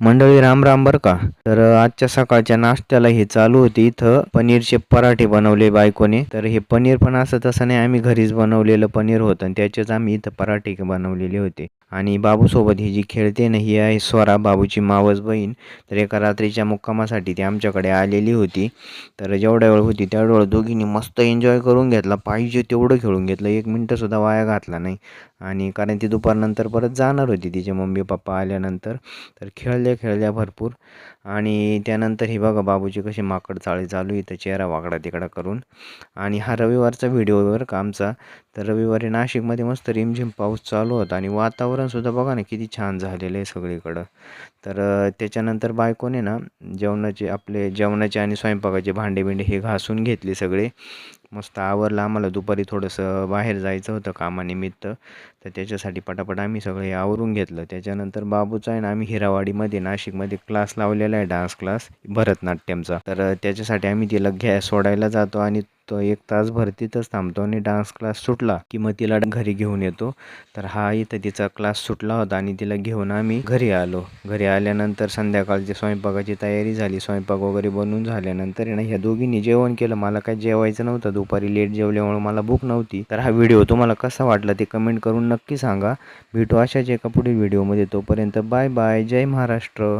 मंडळी राम राम बर का? तर आजच्या सकाळच्या नाश्त्याला हे चालू होती इथं. पनीरचे पराठे बनवले बायकोने. तर हे पनीर पण असं तसं नाही. आम्ही घरीच बनवलेलं पनीर होतं आणि त्याचेच आम्ही इथं पराठे बनवलेले होते. आणि बाबूसोबत ही जी खेळते ना ही आहे स्वरा बाबूची मावस बहीण. तर एका रात्रीच्या मुक्कामासाठी ती आमच्याकडे आलेली होती. तर जेवढ्या वेळ होती तेवढ्या वेळ दोघींनी मस्त एन्जॉय करून घेतला. पाहिजे तेवढं खेळून घेतलं. एक मिनटंसुद्धा वाया घातला नाही. आणि कारण ती दुपारनंतर परत जाणार होती. तिचे मम्मी पप्पा आल्यानंतर. तर खेळल्या खेळल्या भरपूर. आणि त्यानंतर ही बघा बाबूची कशी माकड चाळी चालू आहे तर चेहरा वाकडा तिकडा करून. आणि हा रविवारचा व्हिडिओ कामचा आमचा. तर रविवारी नाशिकमध्ये मस्त रिमझिम पाऊस चालू होता. आणि वातावरणसुद्धा बघा ना किती छान झालेलं आहे सगळीकडं. तर त्याच्यानंतर बायकोने ना जेवणाचे आपले जेवणाचे आणि स्वयंपाकाचे भांडे बिंडे हे घासून घेतले सगळे. मस्त आवरलं आम्हाला. दुपारी थोडंसं बाहेर जायचं होतं कामानिमित्त. तर त्याच्यासाठी पटापट आम्ही सगळे आवरून घेतलं. त्याच्यानंतर बाबूचा आहे ना आम्ही हिरावाडीमध्ये नाशिकमध्ये क्लास लावलेला आहे डान्स क्लास भरतनाट्यमचा. तर त्याच्यासाठी आम्ही तिला घ्या सोडायला जातो आणि तो एक तास भरतीतच तिथंच थांबतो आणि डान्स क्लास सुटला की मग तिला घरी घेऊन येतो. तर हा इथं तिचा क्लास सुटला होता आणि तिला घेऊन आम्ही घरी आलो. घरी आल्यानंतर संध्याकाळची स्वयंपाकाची तयारी झाली. स्वयंपाक वगैरे बनवून झाल्यानंतर आहे ना ह्या दोघींनी जेवण केलं. मला काय जेवायचं नव्हतं. दुपारी लेट जेवल्यामुळे मला भूक नव्हती. तर हा व्हिडिओ तुम्हाला कसा वाटला ते कमेंट करून नक्की सांगा. भेटू अशाच एका पुढील व्हिडिओमध्ये तोपर्यंत बाय बाय जय महाराष्ट्र.